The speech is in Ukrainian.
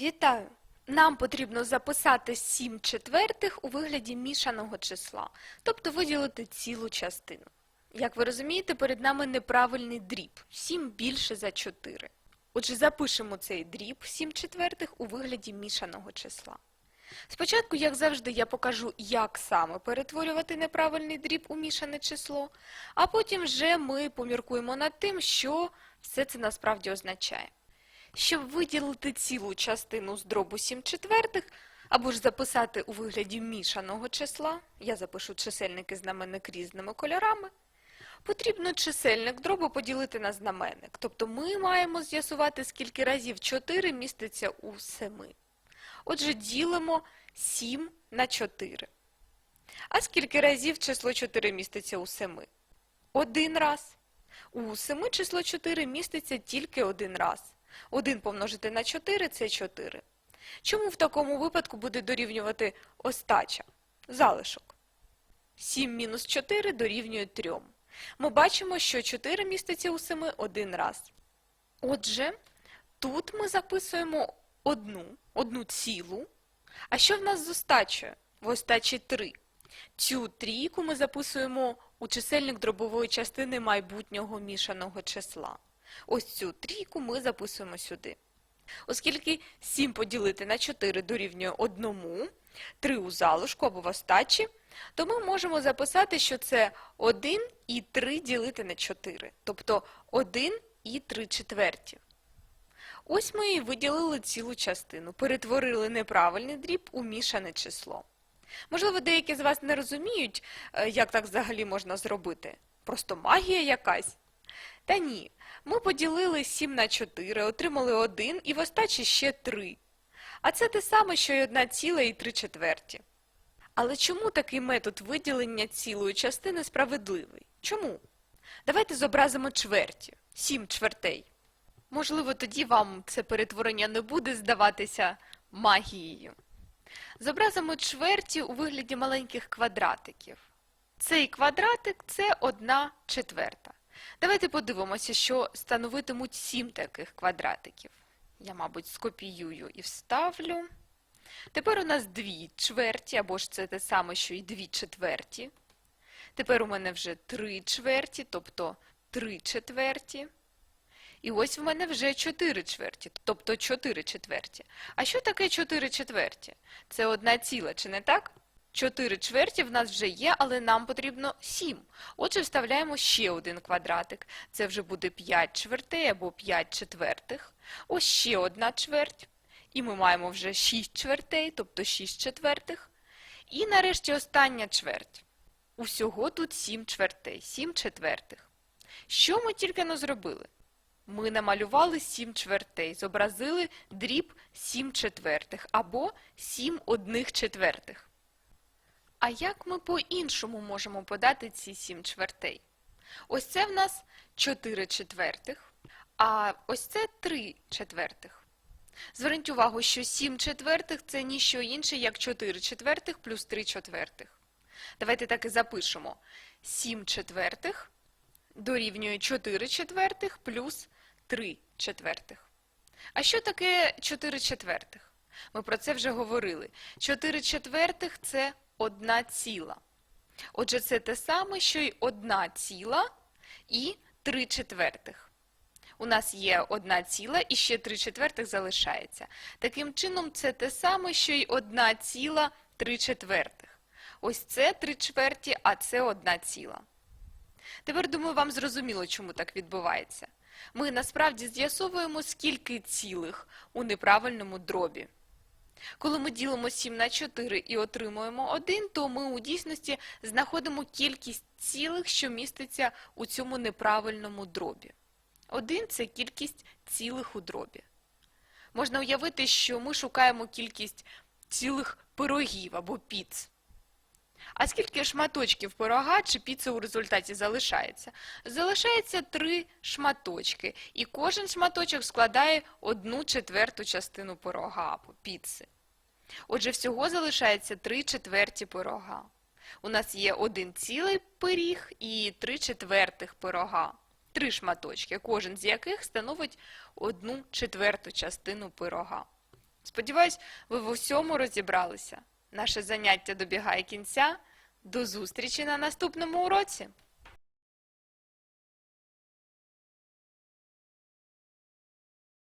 Вітаю! Нам потрібно записати 7 четвертих у вигляді мішаного числа, тобто виділити цілу частину. Як ви розумієте, перед нами неправильний дріб 7 більше за 4. Отже, запишемо цей дріб 7 четвертих у вигляді мішаного числа. Спочатку, як завжди, я покажу, як саме перетворювати неправильний дріб у мішане число, а потім вже ми поміркуємо над тим, що все це насправді означає. Щоб виділити цілу частину з дробу 7 четвертих, або ж записати у вигляді мішаного числа, я запишу чисельник і знаменник різними кольорами, потрібно чисельник дробу поділити на знаменник. Тобто ми маємо з'ясувати, скільки разів 4 міститься у 7. Отже, ділимо 7 на 4. А скільки разів число 4 міститься у 7? Один раз. У 7 число 4 міститься тільки один раз. 1 помножити на 4 – це 4. Чому в такому випадку буде дорівнювати остача? Залишок. 7 мінус 4 дорівнює 3. Ми бачимо, що 4 міститься у 7 один раз. Отже, тут ми записуємо одну, одну цілу. А що в нас з остачею? В остачі 3. Цю трійку ми записуємо у чисельник дробової частини майбутнього мішаного числа. Ось цю трійку ми записуємо сюди. Оскільки 7 поділити на 4 дорівнює 1, 3 у залишку або в остачі, то ми можемо записати, що це 1 і 3 ділити на 4, тобто 1 і 3 четверті. Ось ми і виділили цілу частину, перетворили неправильний дріб у мішане число. Можливо, деякі з вас не розуміють, е, як так взагалі можна зробити. Просто магія якась. Та ні, ми поділили 7 на 4, отримали 1 і в остачі ще 3. А це те саме, що й 1 ціла і 3 четверті. Але чому такий метод виділення цілої частини справедливий? Чому? Давайте зобразимо чверті, 7 чвертей. Можливо, тоді вам це перетворення не буде здаватися магією. Зобразимо чверті у вигляді маленьких квадратиків. Цей квадратик – це 1 четверта. Давайте подивимося, що становитимуть 7 таких квадратиків. Я, мабуть, скопіюю і вставлю. Тепер у нас 2 чверті, або ж це те саме, що і 2 четверті. Тепер у мене вже 3 чверті, тобто 3 четверті. І ось в мене вже 4 чверті, тобто 4 четверті. А що таке 4 четверті? Це одна ціла, чи не так? 4 чверті в нас вже є, але нам потрібно 7. Отже, вставляємо ще один квадратик. Це вже буде 5 чвертей або 5 четвертих. Ось ще одна чверть. І ми маємо вже 6 чвертей, тобто 6 четвертих. І нарешті остання чверть. Усього тут 7 чвертей, 7 четвертих. Що ми тільки не зробили? Ми намалювали 7 чвертей, зобразили дріб 7 четвертих або 7 одних четвертих. А як ми по-іншому можемо подати ці 7 чвертей? Ось це в нас 4 четвертих, а ось це 3 четвертих. Зверніть увагу, що 7 четвертих – це ніщо інше, як 4 четвертих плюс 3 четвертих. Давайте так і запишемо. 7 четвертих дорівнює 4 четвертих плюс 3 четвертих. А що таке 4 четвертих? Ми про це вже говорили. 4 четвертих – це одна ціла. Отже, це те саме, що й одна ціла і 3 четвертих. У нас є одна ціла і ще 3 четвертих залишається. Таким чином, це те саме, що й одна ціла 3 четвертих. Ось це 3 чверті, а це одна ціла. Тепер, думаю, вам зрозуміло, чому так відбувається. Ми насправді з'ясовуємо, скільки цілих у неправильному дробі. Коли ми ділимо 7 на 4 і отримуємо 1, то ми у дійсності знаходимо кількість цілих, що міститься у цьому неправильному дробі. 1 – це кількість цілих у дробі. Можна уявити, що ми шукаємо кількість цілих пирогів або піц. А скільки шматочків пирога чи піци у результаті залишається? Залишається три шматочки, і кожен шматочок складає одну четверту частину пирога або піци. Отже, всього залишається три четверті пирога. У нас є один цілий пиріг і три четвертих пирога. Три шматочки, кожен з яких становить одну четверту частину пирога. Сподіваюсь, ви в усьому розібралися. Наше заняття добігає кінця. До зустрічі на наступному уроці!